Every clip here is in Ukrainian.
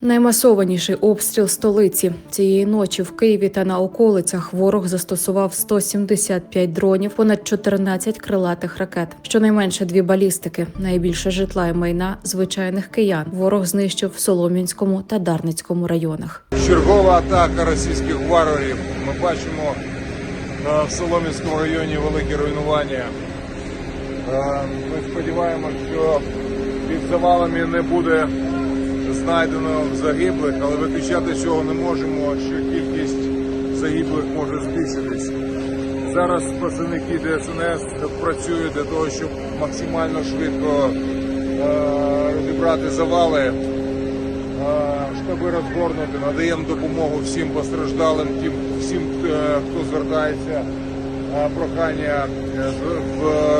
Наймасованіший обстріл столиці цієї ночі в Києві та на околицях ворог застосував 175 дронів, понад 14 крилатих ракет. Щонайменше дві балістики, найбільше житла і майна звичайних киян. Ворог знищив в Солом'янському та Дарницькому районах. Чергова атака російських варварів. Ми бачимо е, в Солом'янському районі великі руйнування. Е, Ми сподіваємося, що під завалами не буде знайдено загиблих, але виключати цього не можемо, що кількість загиблих може збільшитись. Зараз працівники ДСНС працюють для того, щоб максимально швидко е, розібрати завали е, штаби розгорнути, надаємо допомогу всім постраждалим, тим всім, е, хто звертається. Е, Прохання е,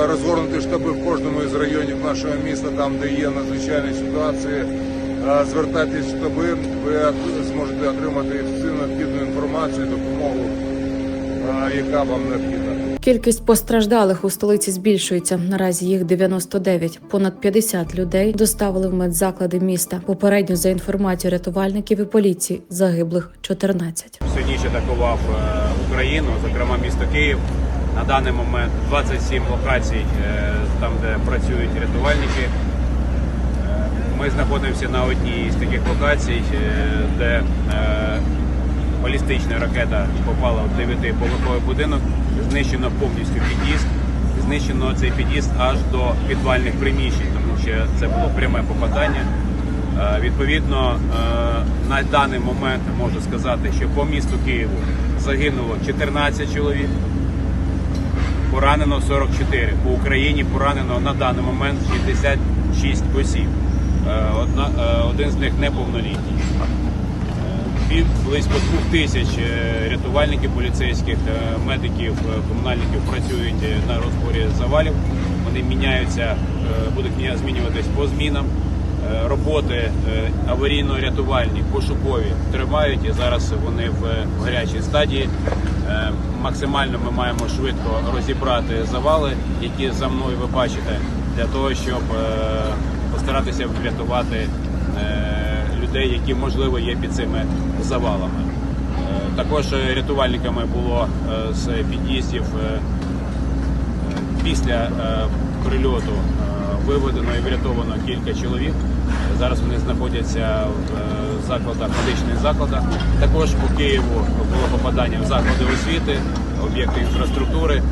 розгорнути штаби в кожному із районів нашого міста, там де є надзвичайні ситуації. Звертайтесь в штаби, ви зможете отримати всю необхідну інформацію, допомогу, яка вам необхідна. Кількість постраждалих у столиці збільшується. Наразі їх 99. Понад 50 людей доставили в медзаклади міста. Попередньо за інформацією рятувальників і поліції загиблих 14. сильніше атакував е, Україну, зокрема місто Київ. На даний момент 27 локацій, е, там де працюють рятувальники. Ми знаходимося на одній з таких локацій, е, де е, балістична ракета попала в 9-поверховий будинок, знищено повністю під'їзд, знищено цей під'їзд аж до підвальних приміщень, тому що це було пряме попадання. Е, Відповідно, на даний момент можу сказати, що по місту Києву загинуло 14 чоловік, поранено 44. По Україні поранено на даний момент 66 осіб. Е, Одна, е, один з них неповнолітній. Е, Близько двох тисяч е, рятувальників, поліцейських, медиків, комунальників працюють на розборі завалів. Вони міняються, будуть змінюватись по змінам. Роботи аварійно-рятувальні, пошукові тривають і зараз вони в гарячій стадії. Максимально ми маємо швидко розібрати завали, які за мною ви бачите, для того, щоб постаратися врятувати е, людей, які можливо є під цими завалами. Е, Також е, рятувальниками було з під'їздів після прильоту виведено і врятовано кілька чоловік. Зараз вони знаходяться в закладах, медичних закладах. Також по Києву було попадання в заклади освіти, об'єкти інфраструктури.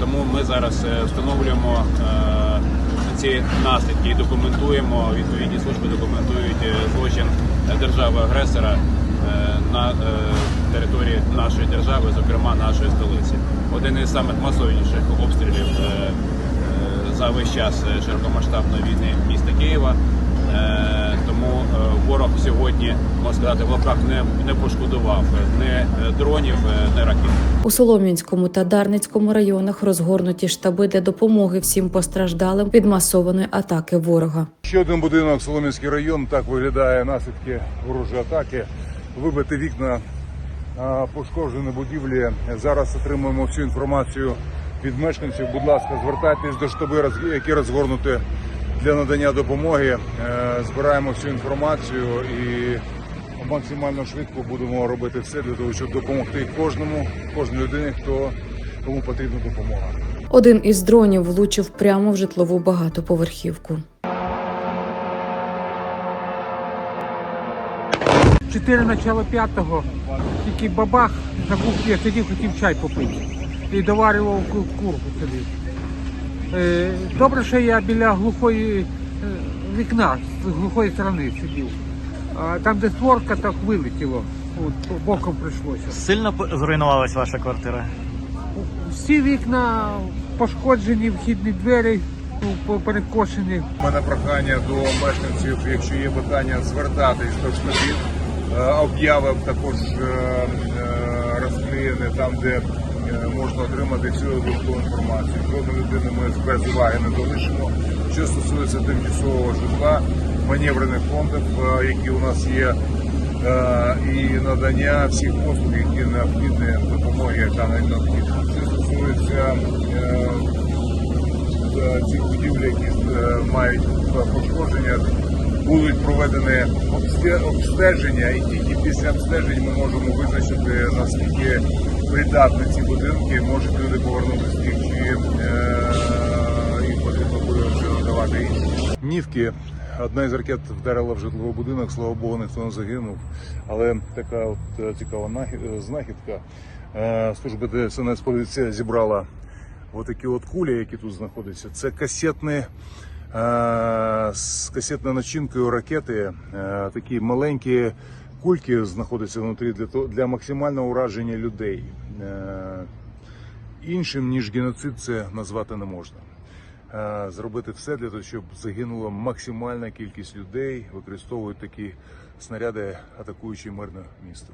Тому ми зараз встановлюємо ці наслідки і документуємо. Відповідні служби документують е, злочин держави-агресора е, на е, території нашої держави, зокрема нашої столиці. Один із самих масовніших обстрілів за весь час широкомасштабної війни міста Києва. Е, Тому е, ворог сьогодні можна сказати в лапках не, не пошкодував не е, дронів, е, не ракет. У Солом'янському та Дарницькому районах розгорнуті штаби для допомоги всім постраждалим від масованої атаки ворога. Ще один будинок, Солом'янський район, так виглядає наслідки ворожої атаки. Вибити вікна, пошкоджені будівлі. Зараз отримуємо всю інформацію від мешканців. Будь ласка, звертайтесь до штаби, які розгорнуті для надання допомоги. Е, Збираємо всю інформацію і максимально швидко будемо робити все для того, щоб допомогти кожному, кожній людині, хто кому потрібна допомога. Один із дронів влучив прямо в житлову багатоповерхівку. Чотири начало п'ятого, тільки бабах, забув, я сидів, хотів чай попити. І доварював ку- курку собі. Е, Добре, що я біля глухої е, вікна, з глухої сторони сидів. А там, де створка, так вилетіло. От, боком прийшлося. Сильно зруйнувалась ваша квартира? Всі вікна пошкоджені, вхідні двері перекошені. У мене прохання до мешканців, якщо є питання, звертатись до штабів. Е, Об'яви також е, е, розклеєні там, де можна отримати всю додаткову інформацію. Жодну людину ми без уваги не залишимо. Що стосується тимчасового житла, маневрених фондів, е, які у нас є, е, і надання всіх послуг, які необхідні допомоги, яка необхідна. Що стосується е, цих будівель, які мають пошкодження, будуть проведені обсте- обстеження, і тільки після обстежень ми можемо визначити наскільки придатні ці будинки, можуть люди повернутися в них, чи е, їм потрібно буде вже надавати інші. Нівки. Одна із ракет вдарила в житловий будинок, слава Богу, ніхто не загинув. Але така от е, цікава е, знахідка. Служба ДСНС поліція зібрала отакі от кулі, які тут знаходяться. Це касетні, з касетною начинкою ракети. Такі маленькі кульки знаходяться внутрі для, того- для максимального ураження людей. Е, іншим ніж геноцид це назвати не можна. Е, Зробити все для того, щоб загинула максимальна кількість людей, використовують такі снаряди, атакуючи мирне місто.